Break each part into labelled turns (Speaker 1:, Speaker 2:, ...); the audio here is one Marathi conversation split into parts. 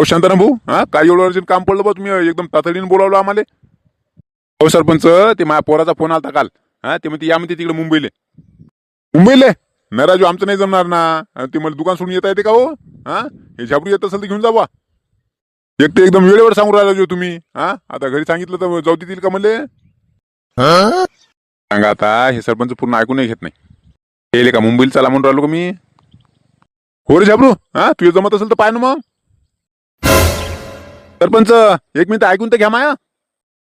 Speaker 1: अहो शांताराम भाऊ हा? काय एवढं अर्जंट काम पडलं बा तुम्ही? एकदम तातडीने बोलावलं आम्हाला. अहो सरपंच ते माझ्या पोराचा फोन आलता काल. हा ते म्हणते या म्हणते तिकडे मुंबईले. मुंबईले? नाही राजू आमचं नाही जमणार ना. ते मला दुकान सोडून येता येते का हो? हा हे झापडू येत असेल तर घेऊन जावा एक तर एकदम वेळेवर सांगू राहिला राजू तुम्ही. हा आता घरी सांगितलं तर जाऊ देतील का म्हणले? सांगा आता हे सरपंच पूर्ण ऐकून नाही घेत नाही. येले का मुंबईला चला म्हणून राहिलो का मी? हो रे झाबरू हा तुझं जमत असेल तर पाय ना मग. सरपंच एक मिनिट ऐकून तर घ्या माया.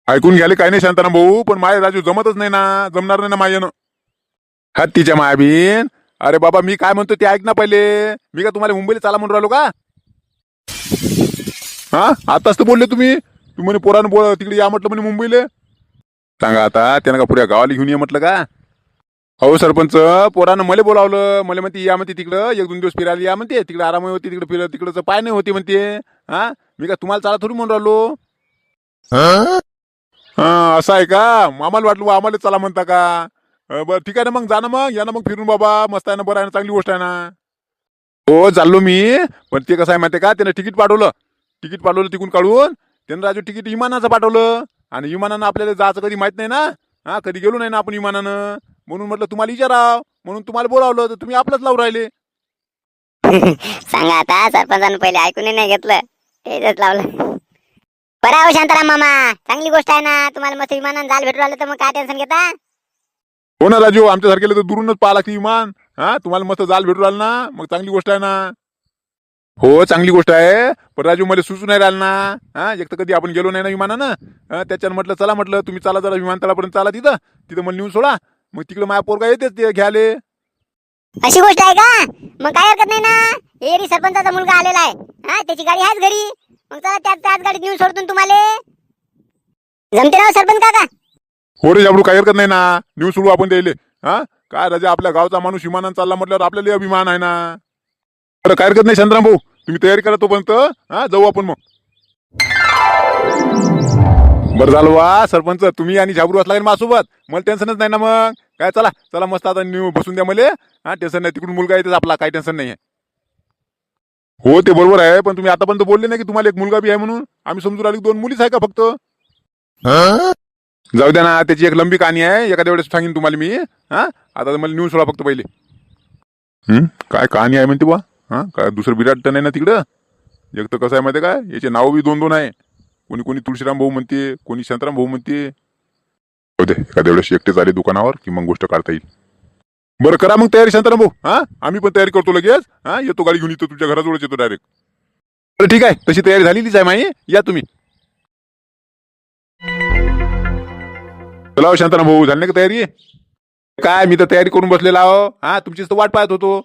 Speaker 1: ऐकून घ्याले काही नाही शांताराम भाऊ पण माय राजू जमतच नाही ना जमणार नाही ना मायानं. हत्तीच्या मायाबीन. अरे बाबा मी काय म्हणतो ते ऐक ना पहिले. मी का तुम्हाला मुंबईला चाला म्हणून राहिलो का? हा? आताच तर बोलले तुम्ही. तू म्हणे पोरानं बोल तिकडे या म्हटलं म्हणे मुंबईला. सांगा आता त्यानं का पुऱ्या गावाला घेऊन ये म्हटलं का? अहो सरपंच पोरानं मला बोलावलं. मला म्हणते या म्हणते तिकडं. एक दोन दिवस फिरायला या म्हणते. तिकडे आराम होती तिकडे फिर तिकडचं पाय नाही होती म्हणते. हा? मी का तुम्हाला चाला थोडी म्हणून राहिलो? हा? असं आहे का? आम्हाला वाटलं आम्हाला चला म्हणता का? अं, बरं ठीक आहे ना मग जा ना मग या ना मग फिरून बाबा मस्त आहे ना बरं आहे ना चांगली गोष्ट आहे ना. हो चाललो मी पण ते कसं आहे माहिती आहे का? त्यानं तिकीट पाठवलं. तिकीट पाठवलं तिकून काढून त्यानं राजू तिकीट विमानाचं पाठवलं. आणि विमानानं आपल्याला जायचं कधी माहीत नाही ना? हा कधी गेलो नाही ना आपण विमानानं म्हणून म्हटलं तुम्हाला विचाराव. म्हणून तुम्हाला बोलावलं तर तुम्ही आपलंच लावून राहिले.
Speaker 2: सांगा आता सरपंचानं पहिले ऐकून नाही घेतलं. तेच लावलं. बरं हो शांताराम मामा. चांगली गोष्ट आहे ना. तुम्हाला मस्त विमानानं जाल भेटू राहिलं तर मग काय टेन्शन घेता?
Speaker 1: हो ना राजू आमच्यासारखेला तर दुरूनच पाहा लागते विमान. हा तुम्हाला मस्त जाल भेटू राहिलं ना. मग चांगली गोष्ट आहे ना. हो चांगली गोष्ट आहे. पण राजू मला सुचू नाही राहिलं ना. हा एक तर कधी आपण गेलो नाही ना विमानानं. हा, त्याच्यानं म्हटलं चला म्हटलं तुम्ही चला जरा विमानतळापर्यंत चाला तिथं. तिथं मला नेऊन सोडा. मग तिकडे माझ्या पोरगा येतेच ते घ्याले
Speaker 2: अशी गोष्ट आहे का? मग काय हरकत नाही ना. एरी सरपंचाचा मुलगा आलेला आहे. हा त्याची गाडी आहेच घरी. मग चला त्याच त्याच गाडीत नेऊन सोडतो तुम्हाला. जमते ना हो सरपंच काका?
Speaker 1: हो रे जाबडू काही हरकत नाही ना. नेऊन सोडू आपण द्यायले हा? काय राजा आपल्या गावचा माणूस विमानानं चालला म्हटल्यावर आपल्याला अभिमान आहे ना. बरं काय हरकत नाही चंद्राम भाऊ. तुम्ही तयारी करा तोपर्यंत. हा जाऊ आपण मग. बरं झालं वा सरपंच. तुम्ही आणि झाबरू असला का माझ्यासोबत. मला टेन्शनच नाही ना मग. काय चला. चला मस्त आता न्यू बसून द्या मला. हा टेन्शन नाही. तिकडून मुलगा येतेच आपला. काही टेन्शन नाही आहे हो ते बरोबर आहे पण तुम्ही आतापर्यंत बोलले नाही की तुम्हाला एक मुलगा बी आहे म्हणून. आम्ही समजून आली की दोन मुलीच आहे का फक्त? जाऊ द्या ना त्याची एक लंबी कहाणी आहे. एखाद्या वेळेस सांगेन तुम्हाला मी. हा? आता मला न्यूज सोडा फक्त पहिले. हं? काय कहाणी आहे म्हणते बा हा? काय दुसरं विराट तर नाही ना तिकडं? एक तर कसं आहे माहिती आहे काय? याचे नाव बी दोन दोन आहे. कोणी कोणी तुळशीराम भाऊ म्हणते कोणी शांताराम भाऊ म्हणते. जाऊ दे एखाद्या वेळेस एकटेच आले दुकानावर की मग गोष्ट काढता येईल. बरं करा मग तयारी शांताराम भाऊ. हा? आम्ही पण तयारी करतो लगेच. हा? येतो गाडी घेऊन येतो तुमच्या घराजवळच येतो डायरेक्ट बरं ठीक आहे. तशी तयारी झालेलीच आहे माई. या तुम्ही. चला हो शांताराम भाऊ. झाली का तयारी? काय मी तर तयारी करून बसलेला आहो. हा तुमचीच तर वाट पाहत होतो.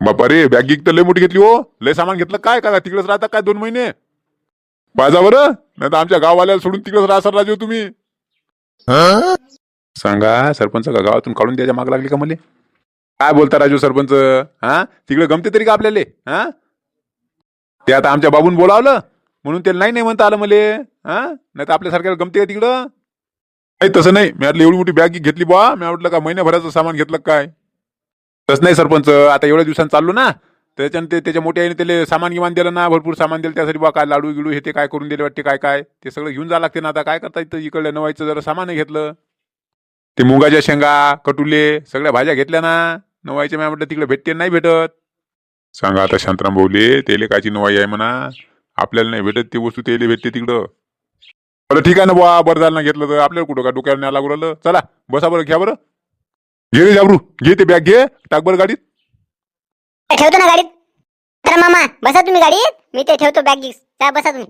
Speaker 1: बापा रे बॅग गिग तर लय मोठी घेतली हो. लय सामान घेतलं. काय का तिकडेच राहता काय दोन महिने? पाहिजा बरं. नाही तर आमच्या गाववाल्याला सोडून तिकडेच राहसाल राजू हो तुम्ही. सांगा सरपंच का गावातून काढून द्यायच्या माग लागली का मला? काय बोलता राजू सरपंच? हा? तिकडे गमते तरी का आपल्याला? हा? ते आता आमच्या बाबून बोलावलं म्हणून ते नाही नाही म्हणता आलं मले. हा? नाही तर आपल्यासारख्याला गमते का तिकडं? नाही तसं नाही. मी म्हटलं एवढी मोठी बॅग घेतली बा मी म्हटलं का महिन्याभराचं सामान घेतलं काय? तसं नाही सरपंच. आता एवढ्या दिवसांनी चाललो ना त्याच्यानं ते त्याच्या मोठ्या आईने त्याला सामान गिमान दिलं ना भरपूर सामान दिलं. त्यासाठी बा काय लाडू गिडू हे ते काय करून दिले वाटते काय काय? ते सगळं घेऊन जावं लागते ना आता. काय करता येतं इकडल्या नवायचं जरा सामान घेतलं. ते मुगाच्या शेंगा कटुले सगळ्या भाज्या घेतल्या ना. नवायच्या मी म्हटलं तिकडे भेटते नाही भेटत. सांगा आता शांतराम भाऊले तेले कायची नवाई आहे म्हणा. आपल्याला नाही भेटत ते वस्तू तेले भेटते तिकडं. बरं ठीक आहे ना बुवा बरं झालं ना घेतलं तर. आपल्याला कुठं का डोक्यावर न्यायला लागू राहिलं? चला बसा बरं घ्या बरं. घे रे जाबरू घे ते बॅग घे. टाक बरं गाडीत.
Speaker 2: ठेवतो ना गाडीत. तर मामा बसा तुम्ही गाडीत. मी ते ठेवतो बॅग बसा तुम्ही.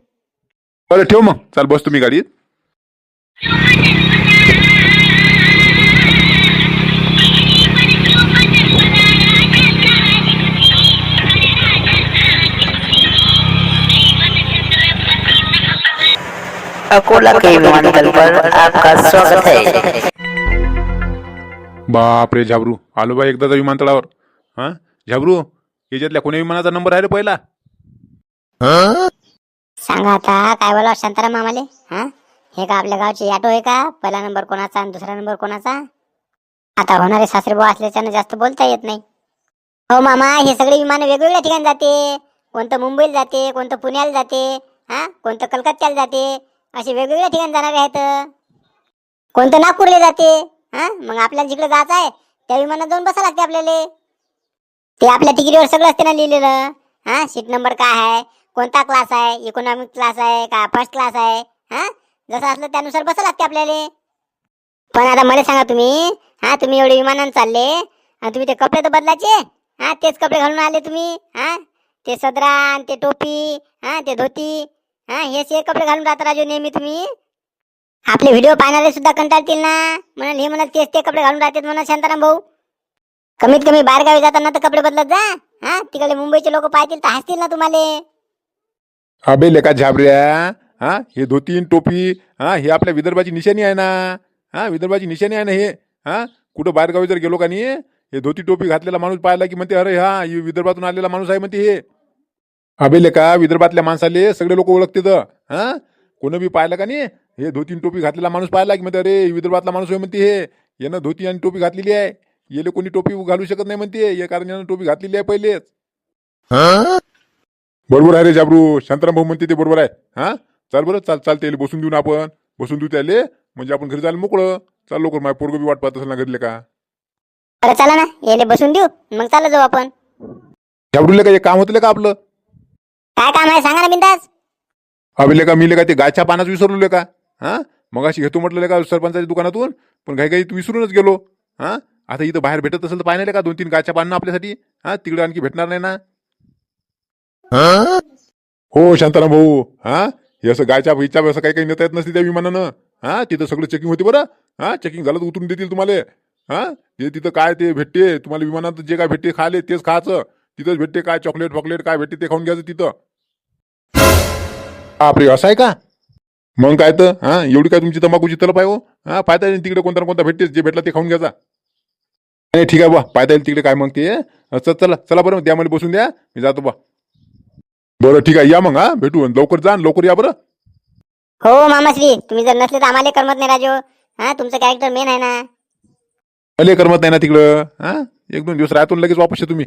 Speaker 1: बरं ठेव मग. चाल बस तुम्ही गाडीत.
Speaker 3: अकोला के विमानतल पर आपका स्वागत है.
Speaker 1: बापरे झाबरू. आलो बा एकदाचा विमानतळावर. हा? झाबरू याच्यातल्या कोणी विमानाचा नंबर आहे रे पहिला?
Speaker 2: सांगा आता काय बोला शांताराम मामाले? हा? हे का आपल्या गावची ऑटो आहे का? पहिला नंबर कोणाचा आणि दुसरा नंबर कोणाचा? आता होणारे सासरे भाऊ असल्याच्यानं जास्त बोलता येत नाही. हो मामा हे सगळे विमान वेगवेगळ्या ठिकाणी जाते. कोणतं मुंबईला जाते कोणतं पुण्याला जाते हा? कोणतं कलकत्त्याला जाते. असे वेगवेगळ्या ठिकाणी जाणारे आहेत. कोणतं नागपूरला जाते हा? मग आपल्याला जिकडे जायचं आहे त्या विमानात जाऊन बसा लागते आपल्याला. ते आपल्या तिकिटीवर सगळं असते ना लिहिलेलं हा? सीट नंबर काय आहे कोणता क्लास आहे इकॉनॉमिक क्लास आहे का फर्स्ट क्लास आहे हा? जसं असलं त्यानुसार बसा लागते आपल्याला. पण आता मला सांगा तुम्ही हा? तुम्ही एवढे विमानानं चालले आणि तुम्ही ते कपडे तर बदलायचे हा? तेच कपडे घालून आले तुम्ही हा? ते सदरा आणि ते टोपी हा? ते धोती हा हेच हे कपडे घालून राहता राजू नेहमी तुम्ही. आपले व्हिडिओ पाहणारे सुद्धा कंटाळतील ना. म्हणाल हे म्हणत तेच ते कपडे घालून राहतात म्हणा शांताराम भाऊ. कमीत कमी बाहेरगावी जाताना तर कपडे बदलत जा. हा तिकडे मुंबईचे लोक पाहतील तर हसतील ना तुम्हाला.
Speaker 1: अबे लेका झाबऱ्या. हा हे धोती न टोपी. हा हे आपल्या विदर्भाची निशाणी आहे ना. हा विदर्भाची निशाणी आहे ना हे. हा कुठं बाहेरगावी जर गेलो का नाही हे धोती टोपी घातलेला माणूस पाहिला की म्हणते अरे हा हे विदर्भातून आलेला माणूस आहे म्हणते हे. अबे लेका विदर्भातल्या माणसाले सगळे लोक ओळखते तर हा? कोणी बी पाहिलं का नाही? हे धोती टोपी घातलेला माणूस पाहिला की म्हणते अरे हे विदर्भातला माणूस आहे म्हणते हे. यानं धोती आणि टोपी घातलेली आहे. येले कोणी टोपी घालू शकत नाही म्हणते. हे कारण यानं टोपी घातलेली आहे पहिलेच. बरोबर आहे रे जाबरू. शांताराम भाऊ म्हणते ते बरोबर आहे. हा? चाल बरं चाल चाल त्याला बसून देऊ ना आपण. बसून देऊ त्याले. म्हणजे आपण घरी जायला मोकळं. चाल लवकर माझ्या पोरग बी वाट पाहत असेल ना घरीले का?
Speaker 2: बरं चला ना. याले बसून देऊ. मग चाललं जाऊ आपण.
Speaker 1: जाबरूले का एक काम होतं का आपलं?
Speaker 2: काय काम आहे? सांगा ना बिंदास.
Speaker 1: अभिले का मिले का ते गायच्या पानात विसरलो का? हा? मग अशी घेतो म्हटलं का सरपंचाच्या दुकानातून? पण काही काही विसरूनच गेलो. हा? आता इथं बाहेर भेटत असेल तर पाहिजे का दोन तीन गायच्या पानं आपल्यासाठी? हा? तिकडे आणखी भेटणार नाही ना? हो शांताराम भाऊ. हा? हे असं गायच्या भाईच्या असं काही काही नेता येत नसते त्या विमानानं. हा? तिथं सगळं चेकिंग होते बरं. हा? चेकिंग झालं तर उतरून देतील तुम्हाला. हा? ते तिथं काय ते भेटते तुम्हाला विमानात जे काय भेटते खाले तेच खायचं. तिथंच भेटते काय चॉकलेट फॉकलेट काय भेटते ते खाऊन घ्यायचं तिथं. बापरे असं आहे का? मग काय तर हा? एवढी काय तुमची तंबाखूची तलप आहे हो? हा पाहता येईल तिकडे कोणता ना कोणता भेटते जे भेटला ते खाऊन घ्यायचा. नाही ठीक आहे बा पाहता येईल तिकडे काय मग ते अं, च- चला चला बरं त्या मला बसून द्या मी जातो बा बरं ठीक आहे या मग हा भेटू लवकर जा आणि लवकर या बरं.
Speaker 2: हो मामाश्री तुम्ही जर नसले तर आम्हाला करमत नाही राजू. हा तुमचं कॅरेक्टर मेन आहे ना.
Speaker 1: अले करमत नाही ना तिकडं हा? एक दोन दिवस राहतो लगेच वापस या तुम्ही.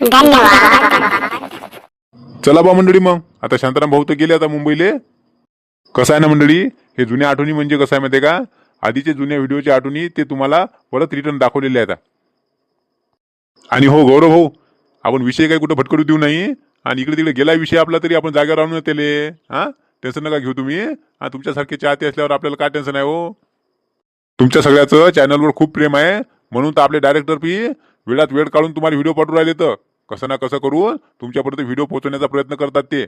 Speaker 2: धन्यवाद.
Speaker 1: चला बा मंडळी मग. आता शांताराम भाऊ तर गेले आता मुंबईले. कसं आहे ना मंडळी? हे जुन्या आठवणी म्हणजे कसं आहे माहिती का? आधीचे जुन्या व्हिडिओच्या आठवणी ते तुम्हाला परत रिटर्न दाखवलेले आहेत आणि हो गौरव भाऊ आपण विषय काही कुठं भटकडू देऊ नाही. आणि इकडे तिकडे गेला विषय आपला तरी आपण जागेवर आणून त्याले. हा? टेन्शन नका घेऊ तुम्ही. हा तुमच्यासारखे चाहते असल्यावर आपल्याला काय टेन्शन आहे हो? तुमच्या सगळ्याचं चॅनलवर खूप प्रेम आहे. म्हणून तर आपले डायरेक्टर पी वेळात वेळ काढून तुम्हाला व्हिडिओ पाठवून राहिले तर. कसं ना कसं करून तुमच्यापर्यंत व्हिडिओ पोहोचवण्याचा प्रयत्न करतात ते.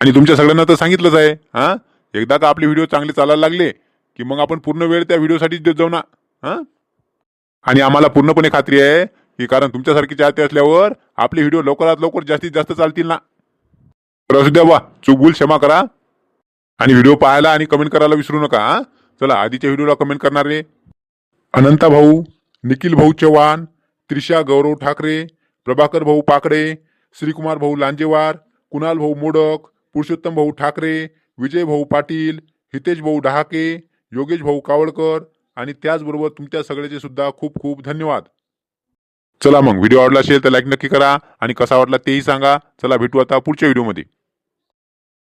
Speaker 1: आणि तुमच्या सगळ्यांना तर सांगितलंच आहे हा? एकदा का आपले व्हिडिओ चांगले चालायला लागले की मग आपण पूर्ण वेळ त्या व्हिडिओसाठीच देत जाऊ ना हा? आणि आम्हाला पूर्णपणे खात्री आहे की कारण तुमच्यासारखी चाहते असल्यावर आपले व्हिडिओ लवकरात लवकर जास्तीत जास्त चालतील ना. तर असू द्या वा चूक भूल क्षमा करा. आणि व्हिडिओ पाहायला आणि कमेंट करायला विसरू नका हा? चला आधीच्या व्हिडिओला कमेंट करणारे अनंता भाऊ निखिल भाऊ चव्हाण त्रिशा गौरव ठाकरे प्रभाकर भाऊ पाकडे श्रीकुमार भाऊ लांजेवार कुणाल भाऊ मोडक पुरुषोत्तम भाऊ ठाकरे विजय भाऊ पाटील हितेश भाऊ डहाके योगेश भाऊ कावळकर आणि त्याचबरोबर तुमच्या सगळ्याचे सुद्धा खूप खूप धन्यवाद. चला मग व्हिडिओ आवडला असेल तर लाईक नक्की करा आणि कसा वाटला तेही सांगा. चला भेटू आता पुढच्या व्हिडिओमध्ये.